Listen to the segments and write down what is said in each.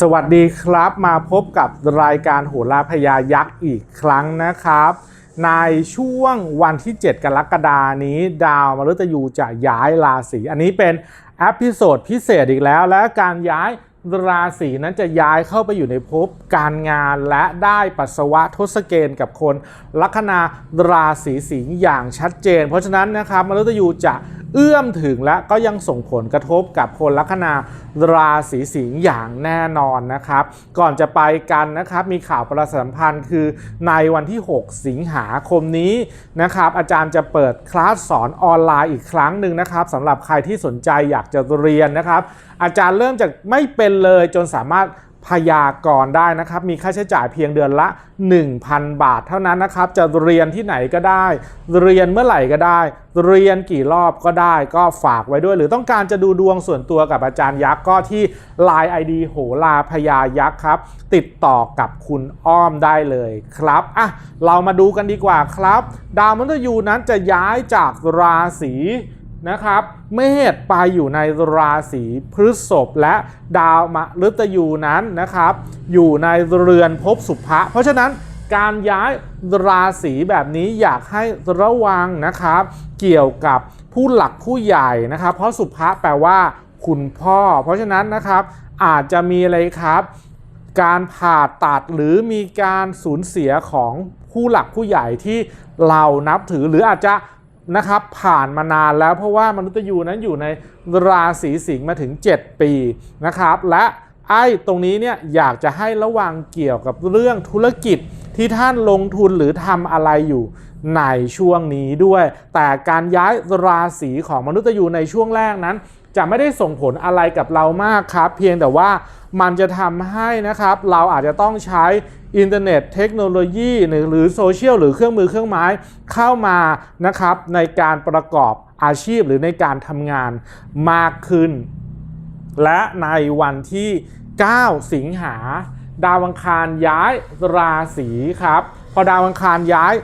สวัสดีครับมาพบกับรายการโหราพยายักษ์อีกครั้งนะครับ ในช่วงวันที่ 7 กรกฎานี้ ดาวมฤตยูจะย้ายราศีอันนี้เป็นอพิโซดพิเศษอีกแล้ว และการย้ายราศีนั้นจะย้ายเข้าไปอยู่ในภพการงานและได้ปัสสาวะทศเกณฑ์กับคนลัคนาราศีสิงห์อย่างชัดเจน เพราะฉะนั้นนะครับมฤตยูจะเอื้อมถึงและก็ยังส่งผลกระทบกับคนลัคนาราศีสิงห์อย่างแน่นอนนะครับ ก่อนจะไปกันนะครับมีข่าวประชาสัมพันธ์คือในวันที่ 6 สิงหาคมนี้นะครับอาจารย์จะเปิดคลาสสอนออนไลน์อีกครั้งหนึ่งนะครับสำหรับใครที่สนใจอยากจะเรียนนะครับ อาจารย์เริ่มจากไม่เป็นเลยจนสามารถ พยากรณ์ได้นะครับ มีค่าใช้จ่ายเพียงเดือนละ 1,000 บาทเท่านั้นนะครับ จะเรียนที่ไหนก็ได้ เรียนเมื่อไหร่ก็ได้ เรียนกี่รอบก็ได้ ก็ฝากไว้ด้วย หรือต้องการจะดูดวงส่วนตัวกับอาจารย์ยักษ์ก็ที่ Line ID โหราพยายักษ์ครับ ติดต่อกับคุณอ้อมได้เลยครับอะเรามาดูกันดีกว่าครับ ดาวมฤตยูนั้นจะย้ายจากราศี นะครับ เมษไปอยู่ในราศีพฤษภและดาวมฤตยูนั้นนะครับ อยู่ในเรือนภพสุภะเพราะฉะนั้นการย้ายราศีแบบนี้อยากให้ระวังนะครับ เกี่ยวกับผู้หลักผู้ใหญ่นะครับ เพราะสุภะแปลว่าคุณพ่อ เพราะฉะนั้นนะครับอาจจะมีอะไรครับ การผ่าตัดหรือมีการสูญเสียของผู้หลักผู้ใหญ่ที่เรานับถือหรืออาจจะ นะครับผ่านมานานแล้วเพราะว่ามนุษย์ยูนั้นอยู่ในราศีสิงห์มาถึง 7 ปีนะครับ และไอ้ตรงนี้เนี่ยอยากจะให้ระวังเกี่ยวกับเรื่องธุรกิจ ที่ท่านลงทุนหรือทำอะไรอยู่ในช่วงนี้ด้วย แต่การย้ายราศีของมนุษย์ยูในช่วงแรกนั้น จะไม่ได้ส่งผลอะไรกับเรามากครับ เพียงแต่ว่ามันจะทำให้นะครับ เราอาจจะต้องใช้อินเทอร์เน็ตเทคโนโลยีหรือหรือโซเชียลหรือเครื่องมือเครื่องไม้เข้ามานะครับในการประกอบอาชีพหรือในการทำงานมากขึ้น และในวันที่ 9 สิงหา ดาวอังคารย้ายราศีครับ พอดาวอังคารย้าย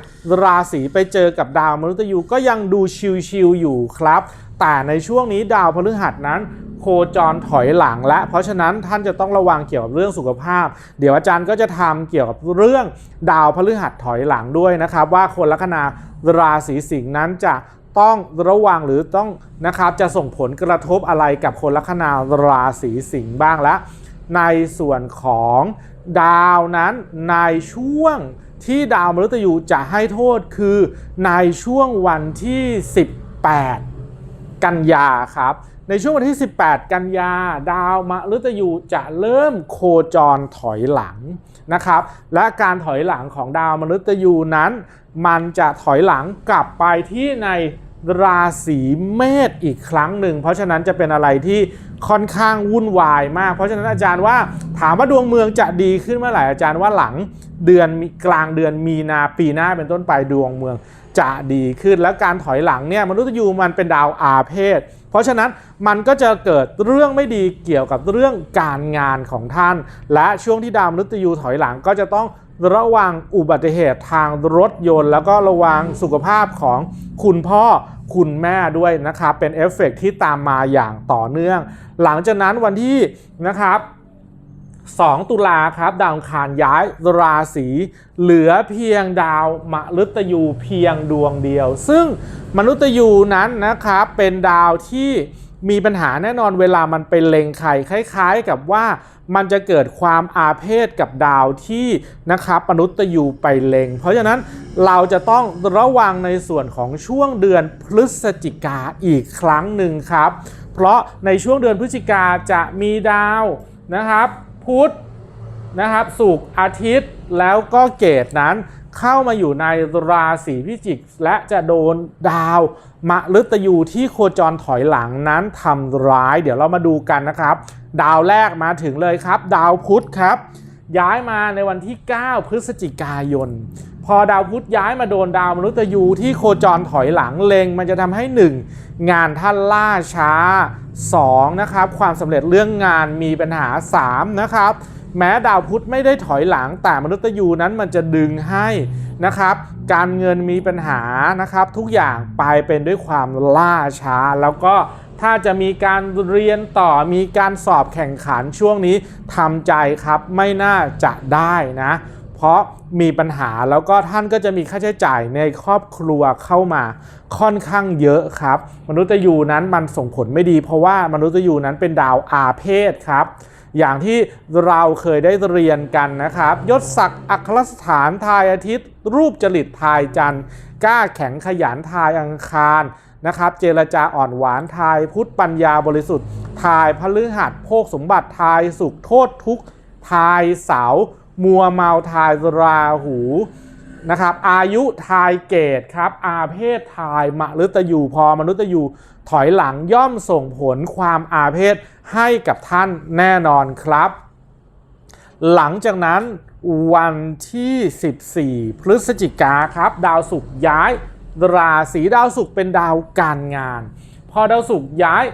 ราศีไปเจอกับดาวมฤตยูก็ยังดูชิลๆอยู่ครับ แต่ในช่วงนี้ดาวพฤหัสนั้นโคจรถอยหลังและ เพราะฉะนั้นท่านจะต้องระวังเกี่ยวกับเรื่องสุขภาพ เดี๋ยวอาจารย์ก็จะทำเกี่ยวกับเรื่องดาวพฤหัสถอยหลังด้วยนะครับ ว่าคนลัคนาราศีสิงห์นั้นจะต้องระวังหรือต้องนะครับจะส่งผลกระทบอะไรกับคนลัคนาราศีสิงห์บ้างและ ในส่วนของดาวนั้นในช่วงที่ดาวมฤตยูจะให้โทษคือในช่วงวันที่ 18 กันยาครับ ในช่วงวันที่ 18 กันยา ดาวมฤตยูจะเริ่มโคจรถอยหลังนะครับ และการถอยหลังของดาวมฤตยูนั้น มันจะถอยหลังกลับไปที่ใน ราศีเมษอีกครั้งหนึ่ง เพราะฉะนั้นจะเป็นอะไรที่ค่อนข้างวุ่นวายมาก เพราะฉะนั้นอาจารย์ว่าถามว่าดวงเมืองจะดีขึ้นเมื่อไหร่อาจารย์ว่าหลังเดือนกลางเดือนมีนาปีหน้าเป็นต้นไปดวงเมืองจะดีขึ้น และการถอยหลังเนี่ยมนุษย์ยูมันเป็นดาวอาเพศ เพราะฉะนั้นมันก็จะเกิดเรื่องไม่ดีเกี่ยวกับเรื่องการงานของท่าน และช่วงที่ดาวมฤตยูถอยหลังก็จะต้องระวังอุบัติเหตุทางรถยนต์ แล้วก็ระวังสุขภาพของคุณพ่อคุณแม่ด้วยนะครับ เป็นเอฟเฟกต์ที่ตามมาอย่างต่อเนื่อง หลังจากนั้นวันที่นะครับ 2 ตุลาครับดาวคารย้ายราศีเหลือเพียงดาวมฤตยูเพียงดวงเดียว ซึ่งมนุษย์ยูนั้นนะครับเป็นดาวที่มีปัญหาแน่นอนเวลามันเป็นเล็งไข่คล้ายๆ กับว่ามันจะเกิดความอาเพศกับดาวที่นะครับมนุษย์ยูไปเล็ง เพราะฉะนั้นเราจะต้องระวังในส่วนของช่วงเดือนพฤศจิกาอีกครั้งหนึ่งครับ เพราะในช่วงเดือนพฤศจิกาจะมีดาวนะครับ พุธนะครับสุกอาทิตย์แล้วก็เกตนั้นเข้ามาอยู่ในราศีพิจิก และจะโดนดาวมะฤตยูที่โคจรถอยหลังนั้นทำร้าย เดี๋ยวเรามาดูกันนะครับ ดาวแรกมาถึงเลยครับ ดาวพุธครับ ย้ายมาในวันที่ 9 พฤศจิกายน พอดาวพุธย้ายมาโดนดาวมนุษย์ยูที่โคจรถอยหลังเลงมันจะทำให้ 1 งานท่านล่าช้า 2 นะครับความสำเร็จเรื่องงานมีปัญหา 3 นะครับแม้ดาวพุธไม่ได้ถอยหลังแต่มนุษย์ยูนั้นมันจะดึงให้นะครับการเงินมีปัญหานะครับทุกอย่างไปเป็นด้วยความล่าช้า แล้วก็ถ้าจะมีการเรียนต่อมีการสอบแข่งขันช่วงนี้ทำใจครับไม่น่าจะได้นะ เพราะมีปัญหาแล้วก็ท่านก็จะมีค่าใช้จ่ายในครอบครัวเข้ามาค่อนข้างเยอะครับ มนุษย์ยูนั้นมันส่งผลไม่ดี เพราะว่ามนุษย์ยูนั้นเป็นดาวอาเพศครับ อย่างที่เราเคยได้เรียนกันนะครับ ยศศักดิ์อัครสถานทายอาทิตย์ รูปจริตทายจันทร์กล้าแข็งขยันทายอังคารนะครับเจรจาอ่อนหวานทายพุทธปัญญาบริสุทธิ์ทายพฤหัสโภคสมบัติทายสุขโทษทุกทายเสาร์ มัวเมาทายราหูนะครับอายุทายเกตครับอาเพศทายมฤตยูพอมนุษย์ยูถอยหลังย่อมส่งผลความอาเพศให้กับท่านแน่นอนครับ หลังจากนั้นวันที่ 14 พฤศจิกาครับ ดาวศุกร์ย้ายราศีดาวศุกร์เป็นดาวการงาน พอดาวศุกร์ย้าย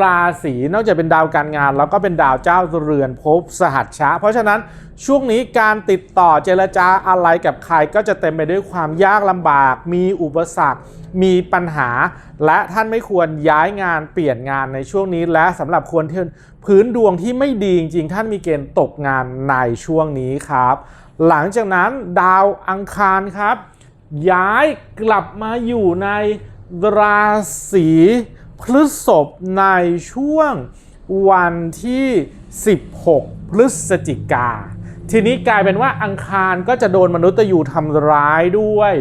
ราศีนอกจากเป็นดาวการงาน แล้วก็เป็นดาวเจ้าเรือนภพสหัชชะ เพราะฉะนั้นช่วงนี้การติดต่อเจรจาอะไรกับใครก็จะเต็มไปด้วยความยากลำบาก มีอุปสรรค มีปัญหา และท่านไม่ควรย้ายงานเปลี่ยนงานในช่วงนี้และสำหรับคนที่พื้นดวงที่ไม่ดีจริงๆท่านมีเกณฑ์ตกงานในช่วงนี้ครับ หลังจากนั้นดาวอังคารครับ ย้ายกลับมาอยู่ในราศี พฤษภในช่วงวันที่ 16 พฤศจิกา ทีนี้กลายเป็นว่าอังคารก็จะโดนมนุษย์ยูทำร้ายด้วย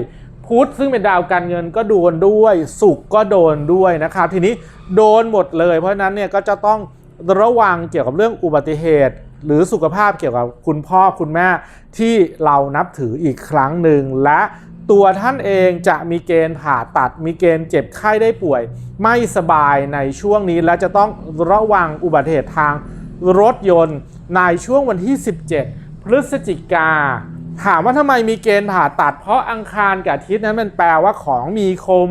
พุธซึ่งเป็นดาวการเงินก็โดนด้วยศุกก็โดนด้วยนะครับ ทีนี้โดนหมดเลย เพราะนั้นเนี่ยก็จะต้องระวังเกี่ยวกับเรื่องอุบัติเหตุ หรือสุขภาพเกี่ยวกับคุณพ่อคุณแม่ที่เรานับถืออีกครั้งหนึ่งและ ตัวท่านเองจะมีเกณฑ์ผ่าตัด มีเกณฑ์เจ็บไข้ได้ป่วย ไม่สบายในช่วงนี้และจะต้องระวังอุบัติเหตุทางรถยนต์ในช่วงวันที่ 17 พฤศจิกาถามว่าทำไมมีเกณฑ์ผ่าตัด เพราะอังคารกับอาทิตย์นั้นมันแปลว่าของมีคม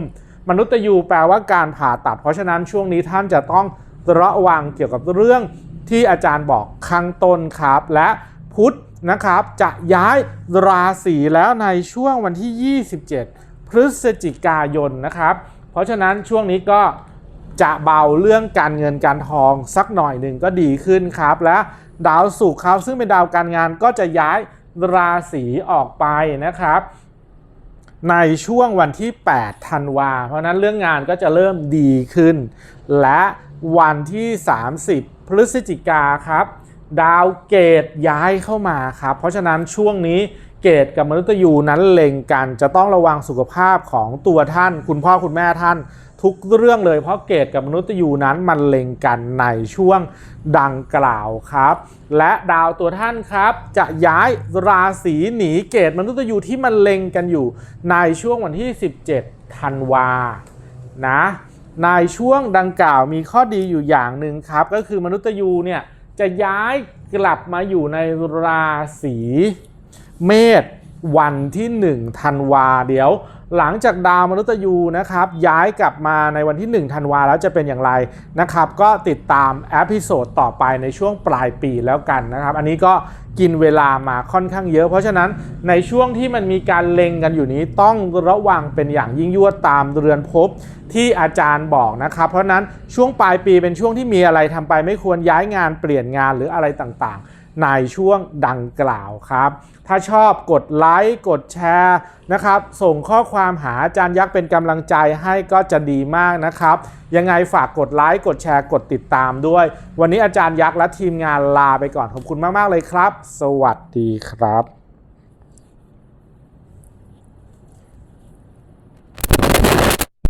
มนุษย์ยูแปลว่าการผ่าตัด เพราะฉะนั้นช่วงนี้ท่านจะต้องระวังเกี่ยวกับเรื่องที่อาจารย์บอกข้างต้นครับ และพุธ นะครับจะย้ายราศีแล้วในช่วงวันที่ 27 พฤศจิกายนนะครับ เพราะฉะนั้นช่วงนี้ก็จะเบาเรื่องการเงินการทองสักหน่อยหนึ่งก็ดีขึ้นครับ และดาวศุกร์ครับซึ่งเป็นดาวการงานก็จะย้ายราศีออกไปนะครับ ในช่วงวันที่ 8 ธันวา เพราะนั้นเรื่องงานก็จะเริ่มดีขึ้น และวันที่ 30 พฤศจิกาครับ ดาวเกตย้ายเข้ามาครับ เพราะฉะนั้นช่วงนี้เกตกับมนุษย์ยูนั้นเล็งกันจะต้องระวังสุขภาพของตัวท่าน คุณพ่อคุณแม่ท่าน ทุกเรื่องเลยเพราะเกตกับมนุษย์ยูนั้นมันเล็งกันในช่วงดังกล่าวครับ และดาวตัวท่านครับ จะย้ายราศีหนีเกตมนุษย์ยูที่มันเล็งกันอยู่ในช่วงวันที่ 17ธันวานะในช่วงดังกล่าวมีข้อดีอยู่อย่างหนึ่งครับ ก็คือมนุษย์ยูเนี่ย จะย้ายกลับมาอยู่ในราศีเมษ วันที่1ธันวาเดี๋ยว หลังจากดาวมนุษย์ยูนะครับย้ายกลับมาในวันที่1ธันวาแล้วจะเป็นอย่างไรนะครับ ก็ติดตามแอพิโซดต่อไปในช่วงปลายปีแล้วกันนะครับ อันนี้ก็กินเวลามาค่อนข้างเยอะ เพราะฉะนั้นในช่วงที่มันมีการเล็งกันอยู่นี้ต้องระวังเป็นอย่างยิ่งยวดตามเรือนภพที่อาจารย์บอกนะครับ เพราะนั้นช่วงปลายปีเป็นช่วงที่มีอะไรทำไปไม่ควรย้ายงานเปลี่ยนงานหรืออะไรต่างๆ ในช่วงดังกล่าวครับ ถ้าชอบกดไลค์กดแชร์นะครับ ส่งข้อความหาอาจารย์ยักษ์เป็นกำลังใจให้ก็จะดีมากนะครับ ยังไงฝากกดไลค์กดแชร์กดติดตามด้วย วันนี้อาจารย์ยักษ์และทีมงานลาไปก่อนขอบคุณมาก ๆ เลยครับ สวัสดีครับ